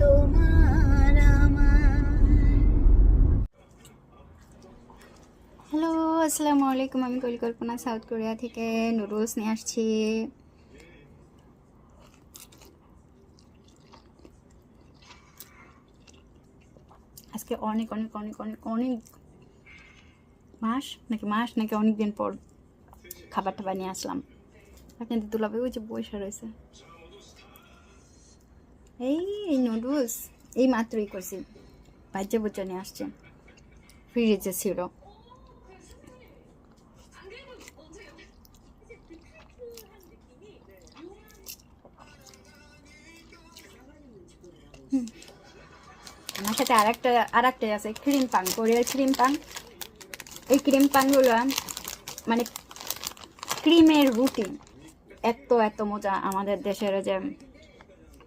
তোমার হ্যালো আসসালামু আলাইকুম। আমি পরিকল্পনা সাউথ কোরিয়া থেকে নুডলস নিয়ে আসছি। আজকে অনেক অনেক অনেক অনেক অনেক মাস, নাকি মাস, নাকি অনেক দিন পর খাবারটা বানিয়ে আসলাম। আপনাদের দুলাবে ওই যে বসে রয়েছে। এই এই নুডলস এই মাত্রই করছি। বাজ্যে নিয়ে আসছে। ফ্রিজে ছিল। আমার সাথে আর একটা আর একটাই আছে ক্রিম পান কোরিয়ার ক্রিম পান এই ক্রিম পানগুলো মানে ক্রিমের রুটি। এত এত মজা আমাদের দেশের যে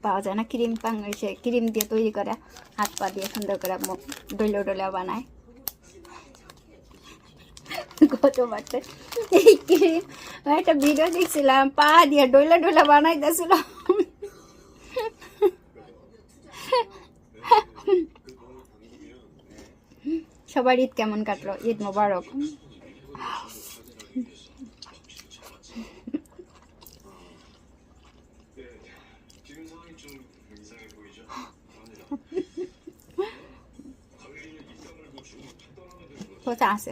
পাওয়া যায় না। ক্রিম পাং সে ক্রিম দিয়ে তৈরি করে, হাত পা দিয়ে সুন্দর করে ডলে ডলে বানায়। ভিডিও দেখছিলাম, পা সবার ঈদ কেমন কাটলো? ঈদ মোবারক। কোথা আছে।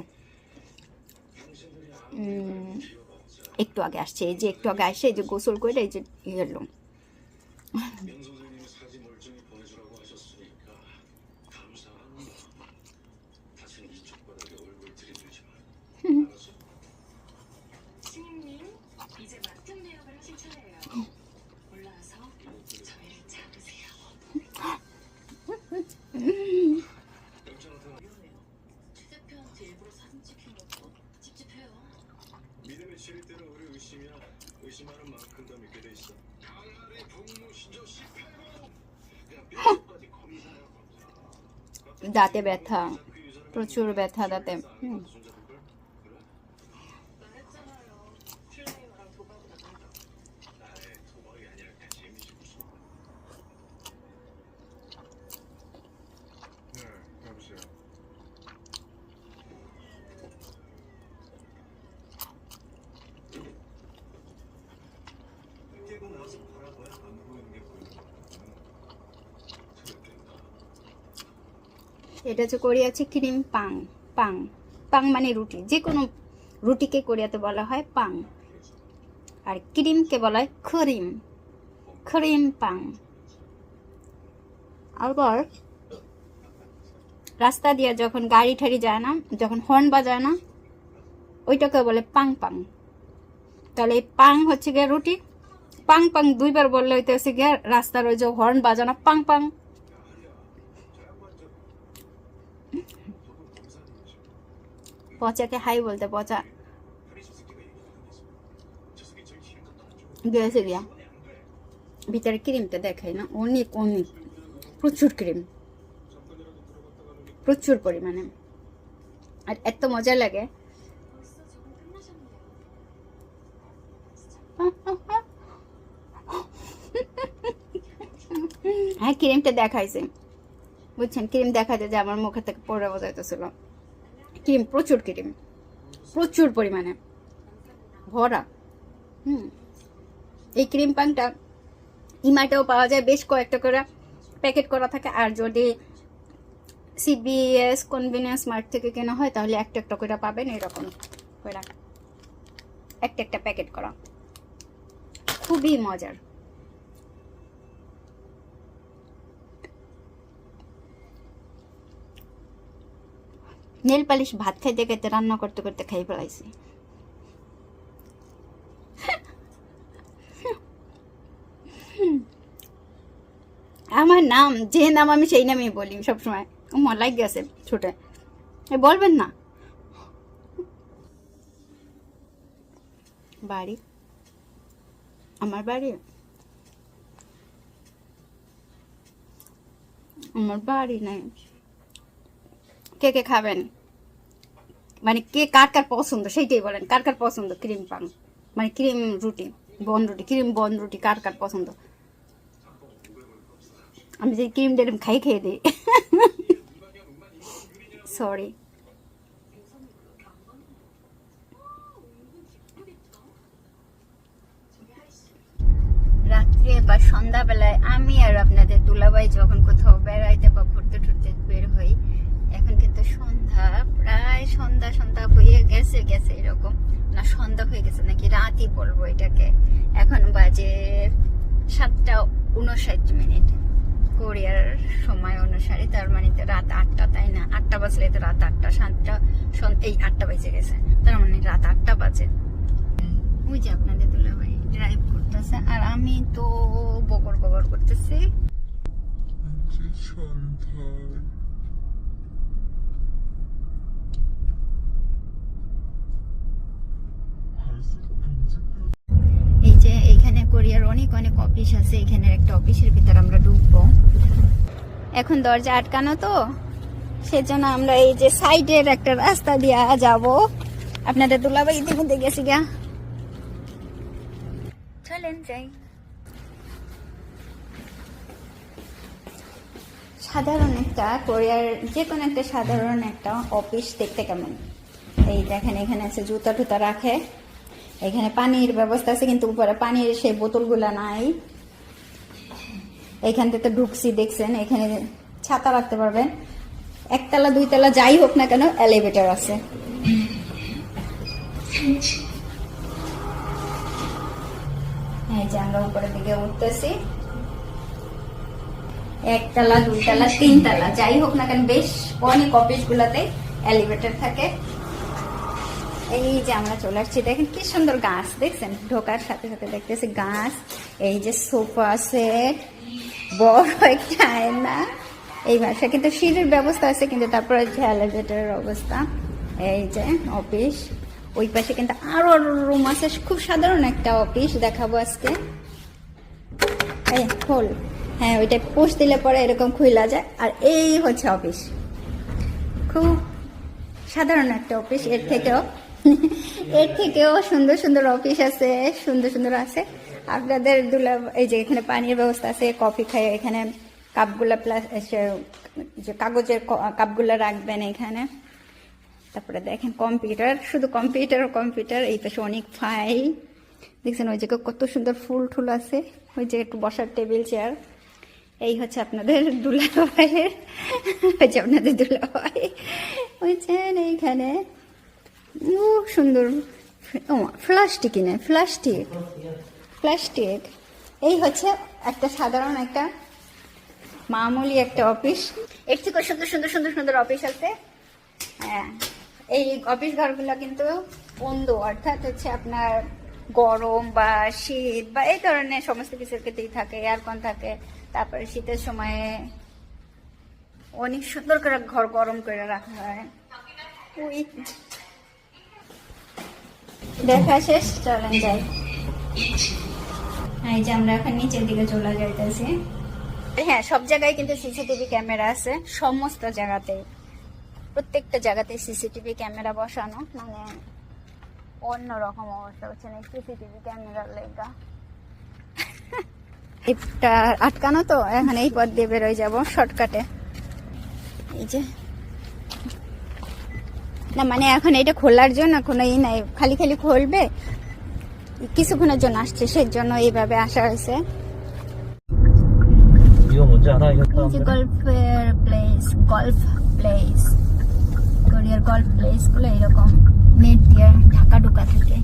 একটু আগে আসছে, এই যে একটু আগে আসছে, এই যে গোসল করে এই যে গেলাম দাঁতে ব্যথা প্রচুর ব্যথা দাঁতে হুম। এটা হচ্ছে কোরিয়াছে ক্রিম পাং পাং পাং মানে রুটি। যে কোনো রুটিকে কোরিয়াতে বলা হয় পাং। আর ক্রিমকে বলা হয় খরিম খরিম পাং। আবার রাস্তা দিয়ে যখন গাড়ি ঠাড়ি যায় না, যখন হর্ন বাজায় না ওইটাকে বলে পাং পাং। তাহলে এই পাং হচ্ছে গিয়ে রুটি। পাং পাং দুইবার বললে হইতে হচ্ছে গিয়ে রাস্তার ওই যে হর্ন বাজানো পাং পাং। পচাকে হাই বলতে পচা। গেছে গিয়া। ভিতরে ক্রিমটা দেখাই না, অনেক অনেক। প্রচুর ক্রিম। প্রচুর পরিমাণে। আর এত মজা লাগে। হ্যাঁ ক্রিমটা দেখাইছে। বুঝছেন, ক্রিম দেখাতে যে আমার মুখের থেকে পড়ে বোঝাইতেছিল। ক্রিম, প্রচুর ক্রিম। প্রচুর পরিমাণে। ভরা। হুম। এই ক্রিম পানটা ইমাটেও পাওয়া যায়। বেশ কয়েকটা করে প্যাকেট করা থাকে। আর যদি সিবিএস কনভিনিয়েন্স মার্ট থেকে কেনা হয়, তাহলে একটা একটা করে পাবেন। এরকম করে। একটা একটা প্যাকেট করা। খুবই মজার। নেল পালিশ ভাত খাইতে খাইতে, রান্না করতে করতে খাই ফেলাইছি। আমার নাম, যে নাম আমি সেই নামই বলি সবসময়। মন লাগ গেছে ছোটে। বলবেন না। বাড়ি? আমার বাড়ি? আমার বাড়ি নাই। কে কে খাবেন? মানে কে কার কার পছন্দ? সেইটাই বলেন, কার কার পছন্দ? ক্রিম পান মানে ক্রিম রুটি, বন রুটি, ক্রিম বন রুটি কার কার পছন্দ? আমি যে ক্রিম ডেরম খাই, খেয়ে দিই। সরি রাত্রে বা সন্ধ্যাবেলায় আমি আর আপনাদের দুলাবাই যখন কোথাও বেড়াইতে বা ঘুরতে টুরতে বের হই এখন কিন্তু সন্ধ্যা, প্রায় সন্ধ্যা সন্ধ্যা হয়ে গেছে গেছে এরকম। না, সন্ধ্যা হয়ে গেছে নাকি রাতই বলব এটাকে। এখন বাজে সাতটা উনষাট মিনিট। কোরিয়ার সময় অনুসারে, তার মানে তো রাত আটটা, তাই না? আটটা বাজলে তো রাত আটটা, সাতটা এই আটটা বেজে গেছে। তার মানে রাত আটটা বাজে। ওই যে আপনাদের দুলাভাই ড্রাইভ করতেছে, আর আমি তো বকর বকর করতেছি। এই যে এইখানে কোরিয়ার অনেক অনেক অফিস আছে এখানে একটা অফিসের ভিতর আমরা ঢুকবো। এখন দরজা আটকানো তো, সেজন্য আমরা এই যে সাইডের একটা রাস্তা দিয়ে যাব। আপনাদের দুলাভাই ইতিমধ্যে গেছি গা চলেন যাই। সাধারণ একটা কোরিয়ার যে কোনো একটা সাধারণ একটা অফিস দেখতে কেমন? এই দেখেন, এখানে আছে জুতা টুতা রাখে। এখানে পানির ব্যবস্থা আছে, কিন্তু উপরে পানির সেই বোতলগুলা নাই। এখান থেকে ঢুকছি, দেখছেন? এখানে ছাতা রাখতে পারবেন। একতলা, দুইতলা যাই হোক না কেন এলিভেটর আছে। এই যে আমরা উপরের দিকে উঠতেছি। একতলা, দুইতলা, তিনতলা, যাই হোক না কেন, বেশ অনেক অফিস গুলাতে এলিভেটর থাকে। এই যে আমরা চলে আসছি, দেখেন কি সুন্দর গাছ, দেখছেন? ঢোকার সাথে সাথে দেখতেছি গাছ। এই যে সোফা সেট বড় একটা আয়না এই ভাষা কিন্তু সিঁড়ির ব্যবস্থা আছে, কিন্তু তারপরে এলিভেটরের অবস্থা। এই যে অফিস ওই পাশে কিন্তু আরও রুম আছে, খুব সাধারণ একটা অফিস দেখাবো আজকে। এই খোল। হ্যাঁ ওইটা পোস্ট দিলে পরে এরকম খুইলা যায়। আর এই হচ্ছে অফিস খুব সাধারণ একটা অফিস এর থেকেও এর থেকেও সুন্দর সুন্দর অফিস আছে, সুন্দর সুন্দর আছে। আপনাদের দুলা, এই যে এখানে পানির ব্যবস্থা আছে, কফি খাই, এখানে কাপগুলা প্লাস যে কাগজের কাপগুলা রাখবেন এখানে। তারপরে দেখেন কম্পিউটার, শুধু কম্পিউটার কম্পিউটার, এই পাশে অনেক ফাইল। দেখছেন ওই জায়গায় কত সুন্দর ফুল টুল আছে, ওই যে একটু বসার টেবিল, চেয়ার। এই হচ্ছে আপনাদের দুলাভাইয়ের যে আপনাদের দুলাভাই। বুঝছেন এইখানে সুন্দর ও প্লাস্টিক কিনে প্লাস্টিক, এই হচ্ছে একটা সাধারণ একটা মামুলি একটা অফিস। এর থেকে সুন্দর সুন্দর সুন্দর সুন্দর অফিস আছে। হ্যাঁ এই অফিস ঘরগুলো কিন্তু বন্ধ, অর্থাৎ হচ্ছে আপনার গরম বা শীত বা এই ধরনের সমস্ত কিছুর ক্ষেত্রেই থাকে এয়ারকন থাকে। তারপরে শীতের সময়ে অনেক সুন্দর করে ঘর গরম করে রাখা হয়। ওই দেখা শেষ, চলেন যাই। এই যে আমরা এখন নিচের দিকে চলে যাইতেছি। হ্যাঁ সব জায়গায় কিন্তু সিসিটিভি ক্যামেরা আছে, সমস্ত জায়গাতে। প্রত্যেকটা জায়গাতে সিসিটিভি ক্যামেরা বসানো মানে অন্যরকম অবস্থা হচ্ছে না সিসিটিভি ক্যামেরার লেগা। এটা আটকানো তো, এখন এই পথ দিয়ে বেরোয় যাব, শর্টকাটে। এই যে। না মানে এখন এটা খোলার জন্য কোনো ই নাই, খালি খালি খুলবে কিছুক্ষণের জন্য আসছে সেই জন্য এইভাবে আসা হয়েছে। গল্ফের প্লেস গল্ফ প্লেস গল্ফ এরকম দিয়ে থাকে।